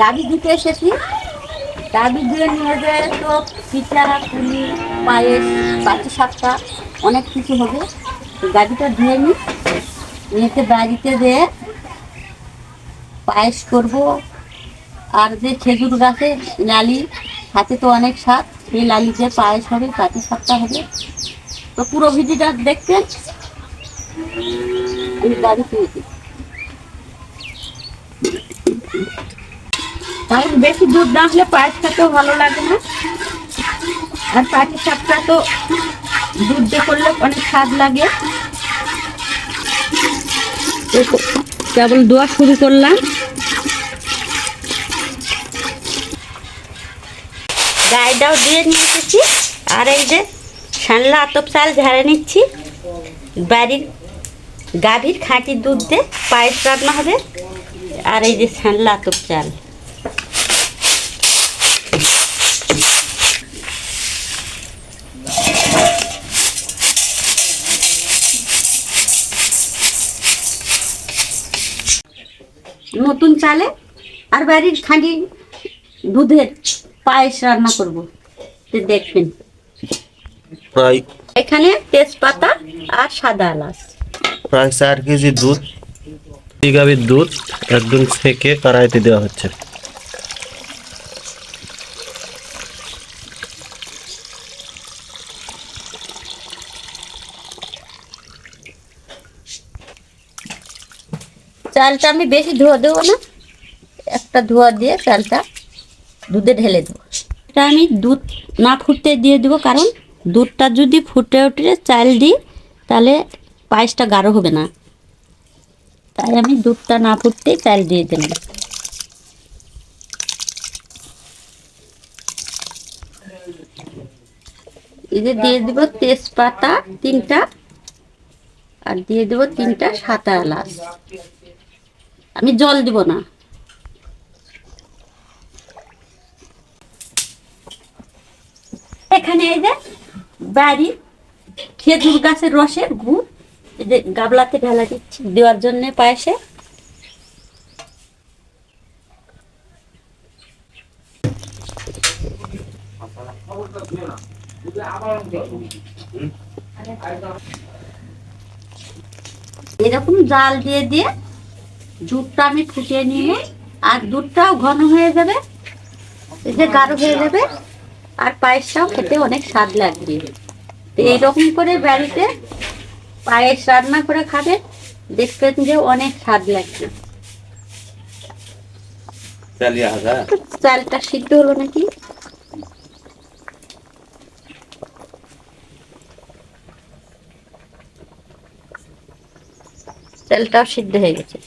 গাড়ি দিতে এসেছি। গাড়ি দিয়ে নিয়ে যেয়ে তো পিঠা পুলি, পায়েস বাটি সাপটা অনেক কিছু হবে। গাড়িটা ধুয়ে নিই নিতে বাড়িতে দিয়ে পায়েস করব। আর যে খেজুর গাছে লালি, হাতে তো অনেক স্বাদ। সেই লালি লালিতে পায়েস হবে পাটি সাপটা হবে। তো পুরো ভিডিওটা দেখতে আমি গাড়ি পেয়েছি কারণ বেশি দুধ না হলে পায়েস খেতেও ভালো লাগে না। আর পাটি সাপটা তো দুধ দিয়ে করলে অনেক স্বাদ লাগে। কেবল দোয়া শুরু করলাম। গায়েটাও দিয়ে নিয়ে এসেছি। আর এই যে সানলা আতপ চাল ঝাড়ে নিচ্ছি। বাড়ির গাভীর খাঁটি দুধ দিয়ে পায়েস রান্না হবে। আর এই যে সানলা আতপ চাল। নতুন চালে আর বাড়ির খাঁটি দুধের পায়েস রান্না করব। দেখবেন। প্রায় এখানে তেজপাতা আর সাদা এলাচ। প্রায় চার কেজি দুধ গাভীর দুধ একদম ছেঁকে কড়াইতে দেওয়া হচ্ছে। চালটা আমি বেশি ধোয়া দেবো না। একটা ধোয়া দিয়ে চালটা দুধে ঢেলে দেবো। এটা আমি দুধ না ফুটতে দিয়ে দেবো, কারণ দুধটা যদি ফুটে উঠে চাল দিই তাহলে পায়েসটা গাঢ় হবে না। তাই আমি দুধটা না ফুটতেই চাল দিয়ে দিলাম। এই যে দিয়ে দেবো তেজপাতা তিনটা, আর দিয়ে দেবো তিনটা সাদা এলাচ। আমি জল দিব না। এখানে এই যে বাড়ি, খেজুর গাছের রসের গুড়, এই যে গাবলাতে ঢালা দিচ্ছি দেওয়ার জন্য পায়েসে। এরকম জাল দিয়ে দিয়ে দুধটা আমি ফুটিয়ে নিয়ে আর দুধটাও ঘন হয়ে যাবে। এই যে গাঢ় হয়ে যাবে। আর পায়েসটাও খেতে অনেক স্বাদ লাগবে। তো এইরকম করে বাড়িতে পায়েস রান্না করে খাবে দেখবেন যে অনেক স্বাদ লাগবে। চালটা সিদ্ধ হলো নাকি? চালটাও সিদ্ধ হয়ে গেছে।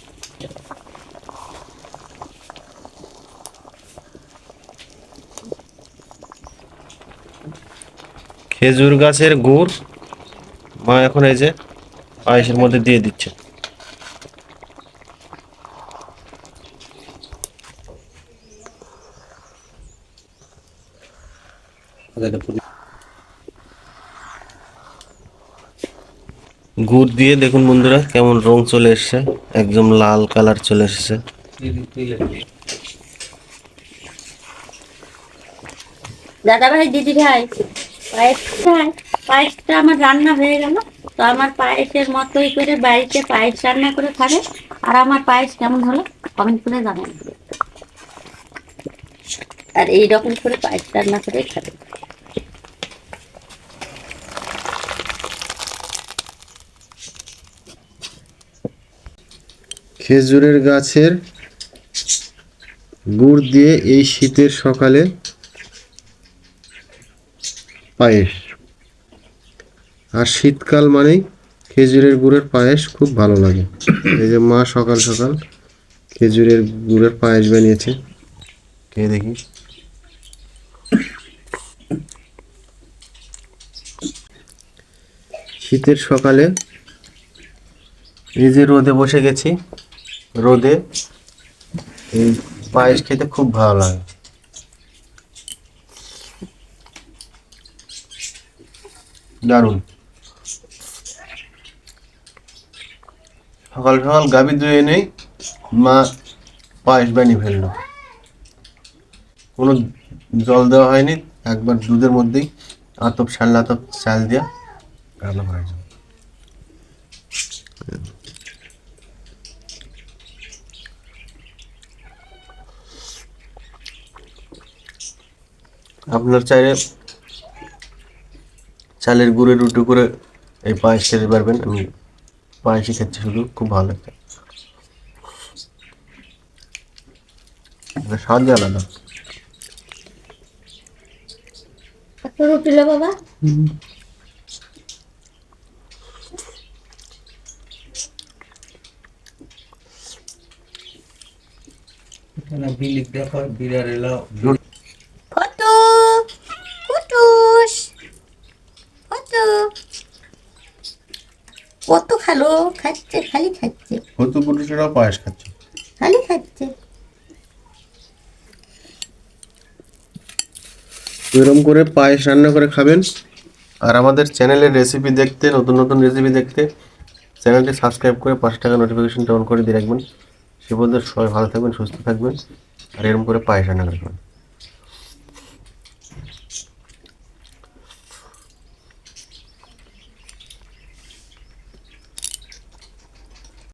খেজুর গাছের গুড় মা এখন এই যে পায়েসের মধ্যে দিয়ে দিচ্ছে। গুড় দিয়ে দেখুন বন্ধুরা কেমন রং চলে এসছে, একদম লাল কালার চলে এসছে। দাদা ভাই, দিদি ভাই। পায়েস ভাই পায়েসটা আমার রান্না হয়ে গেল। তো আমার পায়েসের মতোই করে বাড়িতে পায়েস রান্না করে খাবে। আর আমার পায়েস কেমন হলো কমেন্ট করে জানাবেন আর এইরকম করে পায়েস রান্না করে খাবে। খেজুরের গাছের গুড় দিয়ে এই শীতের সকালে পায়েস। আর শীতকাল মানেই খেজুরের গুড়ের পায়েস খুব ভালো লাগে। এই যে মা সকাল সকাল খেজুরের গুড়ের পায়েস বানিয়েছে। কে দেখি। শীতের সকালে এই যে রোদে বসে গেছি, রোদে এই পায়েস খেতে খুব ভালো লাগে। দারুণ। সকাল সকাল গাভী ধুয়ে নেই মা পায়েস বানিয়ে ফেলল। কোনো জল দেওয়া হয়নি, একবার দুধের মধ্যেই আতপ শাল আতপ চাল দিয়া রান্না করা যায় আপনার চাইলে চালের গুঁড়ে রুটি করে এই পায়েস খেতে পারবেন। আমি পায়েসই খাচ্ছি শুধু খুব ভালো লাগছে এটা স্বাদই আলাদা। রুটি বাবা। বিলিক দেখো বিড়ার এলো ফটো কুটুস ফটো কত খালো খাচ্ছে খালি খাচ্ছে। হতু পুরুষেরাও পায়েস খাচ্ছে। খালি খাচ্ছে। এরকম করে পায়েস রান্না করে খাবেন। আর আমাদের চ্যানেলের রেসিপি দেখতে নতুন নতুন রেসিপি দেখতে চ্যানেলটি সাবস্ক্রাইব করে পাঁচ টাকা নোটিফিকেশনটা অন করে দিয়ে রাখবেন। সে পর্যন্ত সবাই ভালো থাকবেন সুস্থ থাকবেন আর এরকম করে পায়েস রান্না করে খাবেন।